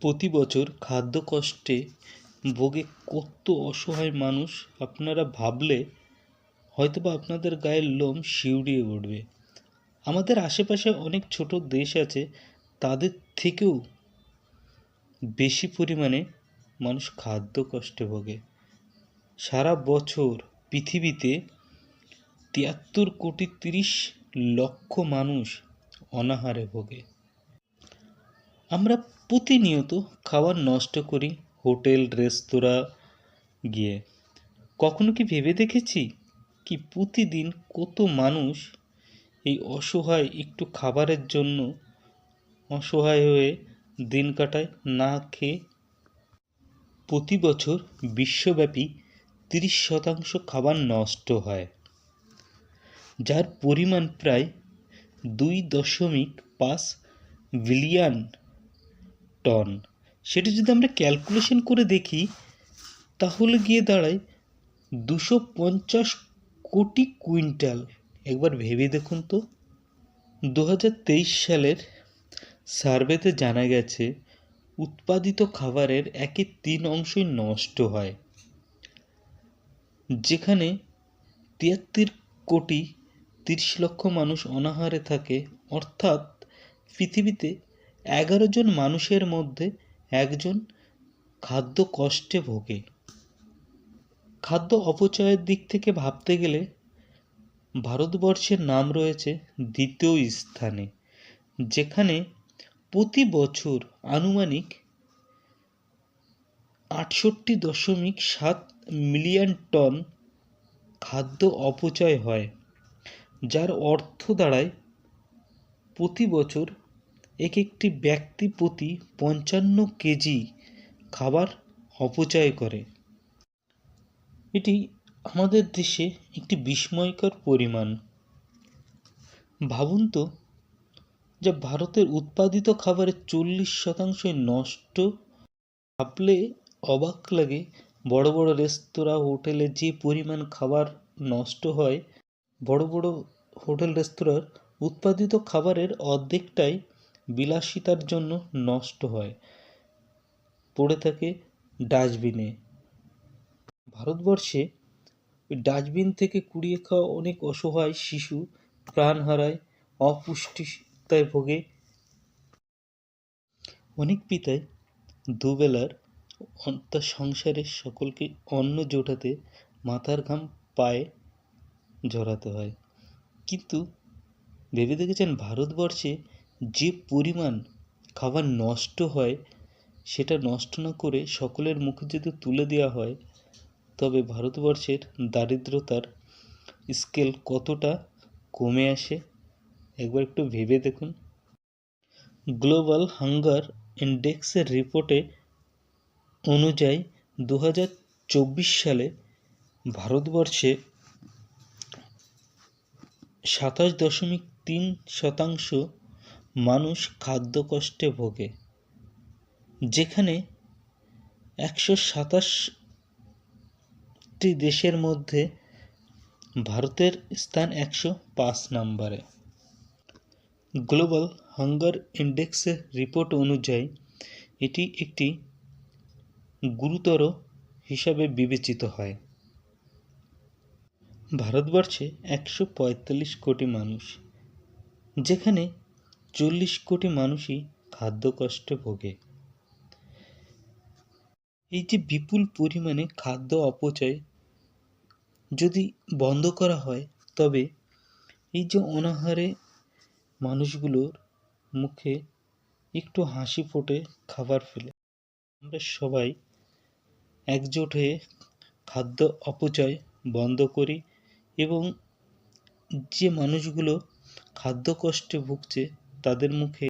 প্রতি বছর খাদ্য কষ্টে ভোগে কত অসহায় মানুষ আপনারা ভাবলে হয়তো বা আপনাদের গায়ের লোম শিউরিয়ে উঠবে আমাদের আশেপাশে অনেক ছোট দেশ আছে, তাদের থেকেও বেশি পরিমাণে মানুষ খাদ্য কষ্টে ভোগে। সারা বছর পৃথিবীতে তিয়াত্তর কোটি তিরিশ লক্ষ মানুষ অনাহারে ভোগে। আমরা প্রতিনিয়ত খাবার নষ্ট করি, হোটেল, রেস্তোরাঁ গিয়ে। কখনো কি ভেবে দেখেছি কি প্রতিদিন কত মানুষ এই অসহায় একটু খাবারের জন্য অসহায় হয়ে দিন কাটায় না খেয়ে? প্রতি বছর বিশ্বব্যাপী তিরিশ শতাংশ খাবার নষ্ট হয়, যার পরিমাণ প্রায় দুই দশমিক পাঁচ বিলিয়ন টন সেটা যদি আমরা ক্যালকুলেশন করে দেখি, তাহলে গিয়ে দাঁড়ায় দুশো পঞ্চাশ কোটি কুইন্টাল। একবার ভেবে দেখুন তো। দু হাজার তেইশ সালের সার্ভেতে জানা গেছে, উৎপাদিত খাবারের একে তিন অংশই নষ্ট হয়, যেখানে তিয়াত্তর কোটি তিরিশ লক্ষ মানুষ অনাহারে থাকে। অর্থাৎ পৃথিবীতে এগারো জন মানুষের মধ্যে একজন খাদ্য কষ্টে ভোগে। খাদ্য অপচয়ের দিক থেকে ভাবতে গেলে ভারতবর্ষের নাম রয়েছে দ্বিতীয় স্থানে, যেখানে প্রতি বছর আনুমানিক আটষট্টি দশমিক সাত মিলিয়ন টন খাদ্য অপচয় হয়, যার অর্থ দাঁড়ায় প্রতি বছর এক একটি ব্যক্তি প্রতি পঞ্চান্ন কেজি খাবার অপচয় করে। এটি আমাদের দেশে একটি বিস্ময়কর পরিমাণ। ভাবুন তো, যে ভারতের উৎপাদিত খাবারের চল্লিশ শতাংশই নষ্ট। ভাবলে অবাক লাগে বড় বড় রেস্তোরাঁ, হোটেলে যে পরিমাণ খাবার নষ্ট হয়। বড় বড় হোটেল, রেস্তোরাঁর উৎপাদিত খাবারের অর্ধেকটাই বিলাসিতার জন্য নষ্ট হয়। পড়ে থাকে ডাস্টবিনে। ভারতবর্ষে ডাস্টবিন থেকে কুড়িয়ে খাওয়া অনেক অসহায় শিশু প্রাণ হারায়, অপুষ্টিতায় ভোগে। অনেক পিতায় দুবেলার তার সংসারের সকলকে অন্ন জোটাতে মাথার ঘাম পায়ে ঝরাতে হয়। কিন্তু ভেবে দেখেছেন ভারতবর্ষে যে পরিমাণ খাবার নষ্ট হয়, সেটা নষ্ট না করে সকলের মুখে যদি তুলে দেওয়া হয়, তবে ভারতবর্ষের দারিদ্রতার স্কেল কতটা কমে আসে? একবার একটু ভেবে দেখুন। গ্লোবাল হাঙ্গার ইন্ডেক্সের রিপোর্টে অনুযায়ী দু চব্বিশ সালে ভারতবর্ষে সাতাশ দশমিক তিন শতাংশ মানুষ খাদ্য কষ্টে ভোগে। যেখানে একশো সাতাশটি দেশের মধ্যে ভারতের স্থান একশো পাঁচ নম্বরে। গ্লোবাল হাঙ্গার ইন্ডেক্সের রিপোর্ট অনুযায়ী এটি একটি গুরুতর হিসাবে বিবেচিত হয়। ভারতবর্ষে একশো পঁয়তাল্লিশ কোটি মানুষ, যেখানে চল্লিশ কোটি মানুষই খাদ্য কষ্টে ভোগে। এই যে বিপুল পরিমাণে খাদ্য অপচয় যদি বন্ধ করা হয়, তবে এই যে অনাহারে মানুষগুলোর মুখে একটু হাসি ফোটে খাবার ফেলে। আমরা সবাই একজোট হয়ে খাদ্য অপচয় বন্ধ করি এবং যে মানুষগুলো খাদ্য কষ্টে ভুগছে তাদের মুখে